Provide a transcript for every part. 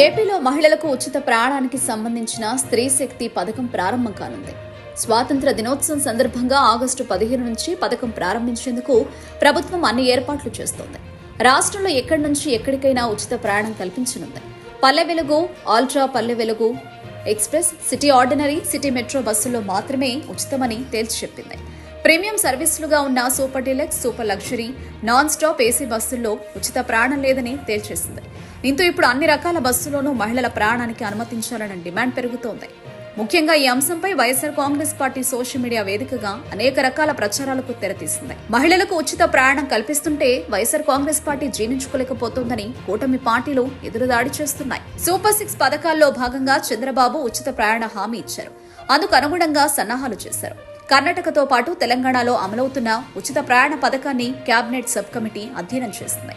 ఏపీలో మహిళలకు ఉచిత ప్రాణానికి సంబంధించిన స్త్రీ శక్తి పథకం ప్రారంభం కానుంది. స్వాతంత్ర దినోత్సవం సందర్భంగా ఆగస్టు పదిహేను నుంచి పథకం ప్రారంభించేందుకు ప్రభుత్వం అన్ని ఏర్పాట్లు చేస్తోంది. రాష్ట్రంలో ఎక్కడి నుంచి ఎక్కడికైనా ఉచిత ప్రయాణం కల్పించనుంది. పల్లె Velugu ultra Palle Velugu express city ordinary city metro బస్సుల్లో మాత్రమే ఉచితమని తేల్చి చెప్పింది. ప్రీమియం సర్వీసులుగా ఉన్న super deluxe super luxury non stop AC బస్సుల్లో ఉచిత ప్రాణం లేదని తేల్చేసింది. దీంతో ఇప్పుడు అన్ని రకాల బస్సులోనూ మహిళల ప్రయాణానికి అనుమతించాలన్న డిమాండ్ పెరుగుతోంది. ముఖ్యంగా ఈ అంశంపై YSR Congress party social media వేదికగా అనేక రకాల ప్రచారాలకు తెరతీసింది. మహిళలకు ఉచిత ప్రయాణం కల్పిస్తుంటే వైఎస్ఆర్ కాంగ్రెస్ పార్టీ జీర్ణించుకోలేకపోతోందని కూటమి పార్టీలు ఎదురుదాడి చేస్తున్నాయి. సూపర్ సిక్స్ పథకాల్లో భాగంగా చంద్రబాబు ఉచిత ప్రయాణ హామీ ఇచ్చారు. అందుకు అనుగుణంగా సన్నాహాలు చేశారు. కర్ణాటకతో పాటు తెలంగాణలో అమలవుతున్న ఉచిత ప్రయాణ పథకాన్ని కేబినెట్ సబ్ కమిటీ అధ్యయనం చేస్తుంది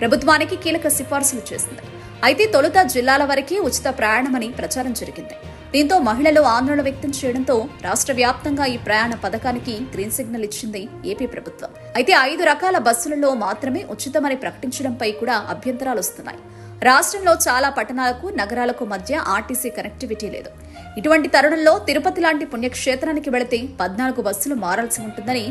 ప్రభుత్వానికి కీలక సిఫార్సులు చేసింది. అయితే తొలుత జిల్లాల వరకే ఉచిత ప్రయాణమని ప్రచారం జరిగింది. దీంతో మహిళలు ఆందోళన వ్యక్తం చేయడంతో రాష్ట్ర వ్యాప్తంగా ఈ ప్రయాణ పథకానికి గ్రీన్ సిగ్నల్ ఇచ్చింది ఏపీ ప్రభుత్వం. అయితే ఐదు రకాల బస్సులలో మాత్రమే ఉచితమని ప్రకటించడంపై కూడా అభ్యంతరాలు వస్తున్నాయి. రాష్ట్రంలో చాలా పట్టణాలకు నగరాలకు మధ్య ఆర్టీసీ కనెక్టివిటీ లేదు. ఇటువంటి తరుణంలో తిరుపతి లాంటి పుణ్యక్షేత్రానికి వెళితే పద్నాలుగు బస్సులు మారాల్సి ఉంటుందని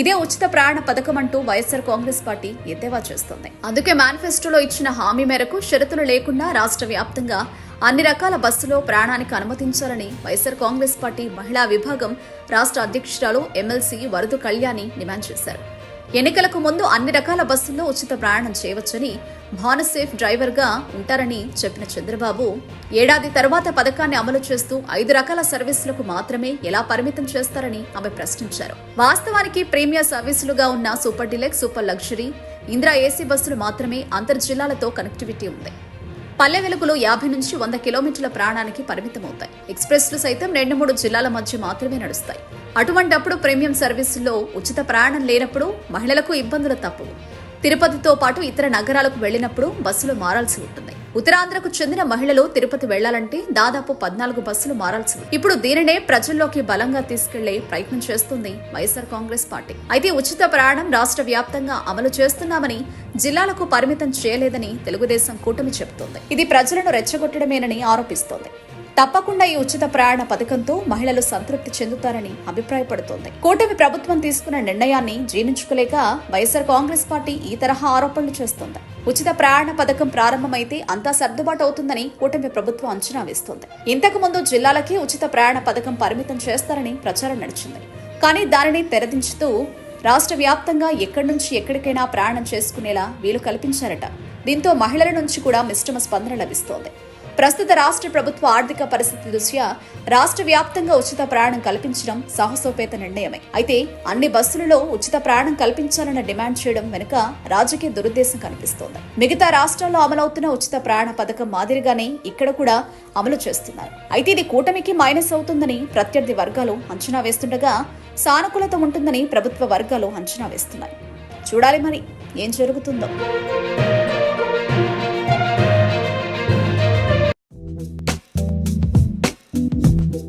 ఇదే ఉచిత ప్రయాణ పథకం అంటూ వైఎస్ఆర్ కాంగ్రెస్ పార్టీ ఎద్దేవా చేస్తోంది. అందుకే మేనిఫెస్టోలో ఇచ్చిన హామీ మేరకు షరతులు లేకుండా రాష్ట్ర వ్యాప్తంగా అన్ని రకాల బస్సులో ప్రయాణానికి అనుమతించాలని వైఎస్ఆర్ కాంగ్రెస్ పార్టీ మహిళా విభాగం రాష్ట్ర అధ్యక్షురాలు ఎమ్మెల్సీ వరదు కళ్యాణి డిమాండ్ చేశారు. ఎన్నికలకు ముందు అన్ని రకాల బస్సుల్లో ఉచిత ప్రయాణం చేయవచ్చని భానుసేఫ్ డ్రైవర్గా ఉంటారని చెప్పిన చంద్రబాబు ఏడాది తర్వాత పథకాన్ని అమలు చేస్తూ ఐదు రకాల సర్వీసులకు మాత్రమే ఎలా పరిమితం చేస్తారని ఆమె ప్రశ్నించారు. వాస్తవానికి ప్రీమియర్ సర్వీసులుగా ఉన్న super deluxe super luxury Indira AC బస్సులు మాత్రమే అంతర్జిల్లాలతో కనెక్టివిటీ ఉంది. పల్లె వెలుగులు యాభై నుంచి వంద కిలోమీటర్ల ప్రాణానికి పరిమితమవుతాయి. ఎక్స్ప్రెస్లు సైతం రెండు మూడు జిల్లాల మధ్య మాత్రమే నడుస్తాయి. అటువంటప్పుడు ప్రీమియం సర్వీసుల్లో ఉచిత ప్రయాణం లేనప్పుడు మహిళలకు ఇబ్బందులు తప్పవు. తిరుపతితో పాటు ఇతర నగరాలకు వెళ్ళినప్పుడు బస్సులు మారాల్సి ఉంటుంది. ఉత్తరాంధ్రకు చెందిన మహిళలు తిరుపతి వెళ్ళాలంటే దాదాపు పద్నాలుగు బస్సులు మారాల్సి ఇప్పుడు దీనినే ప్రజల్లోకి బలంగా తీసుకెళ్ళే ప్రయత్నం చేస్తుంది వైఎస్ఆర్ కాంగ్రెస్ పార్టీ. అయితే ఉచిత ప్రయాణం రాష్ట్ర వ్యాప్తంగా అమలు చేస్తున్నామని జిల్లాలకు పరిమితం చేయలేదని తెలుగుదేశం కూటమి చెబుతోంది. ఇది ప్రజలను రెచ్చగొట్టడమేనని ఆరోపిస్తోంది. తప్పకుండా ఈ ఉచిత ప్రయాణ పథకంతో మహిళలు సంతృప్తి చెందుతారని అభిప్రాయపడుతోంది. కూటమి ప్రభుత్వం తీసుకున్న నిర్ణయాన్ని జీర్ణించుకోలేక వైఎస్ఆర్ కాంగ్రెస్ పార్టీ ఈ తరహా ఆరోపణలు చేస్తోంది. ఉచిత ప్రయాణ పథకం ప్రారంభమైతే అంతా సర్దుబాటు అవుతుందని కూటమి ప్రభుత్వం అంచనా వేస్తోంది. ఇంతకు ముందు జిల్లాలకే ఉచిత ప్రయాణ పథకం పరిమితం చేస్తారని ప్రచారం నడిచింది. కానీ దానిని తెరదించుతూ రాష్ట్ర వ్యాప్తంగా ఎక్కడి నుంచి ఎక్కడికైనా ప్రయాణం చేసుకునేలా వీలు కల్పించారట. దీంతో మహిళల నుంచి కూడా మిశ్రమ స్పందన లభిస్తోంది. ప్రస్తుత రాష్ట్ర ప్రభుత్వ ఆర్థిక పరిస్థితి దృష్ట్యా రాష్ట్ర వ్యాప్తంగా ఉచిత ప్రయాణం కల్పించడం సాహసోపేత నిర్ణయమే. అయితే అన్ని బస్సులలో ఉచిత ప్రయాణం కల్పించాలన్న డిమాండ్ చేయడం వెనుక రాజకీయ దురుద్దేశం కనిపిస్తోంది. మిగతా రాష్ట్రాల్లో అమలవుతున్న ఉచిత ప్రయాణ పథకం మాదిరిగానే ఇక్కడ కూడా అమలు చేస్తున్నారు. అయితే ఇది కూటమికి మైనస్ అవుతుందని ప్రత్యర్థి వర్గాలు అంచనా వేస్తుండగా సానుకూలత ఉంటుందని ప్రభుత్వ వర్గాలు అంచనా వేస్తున్నాయి. చూడాలి మరి ఏం జరుగుతుందో.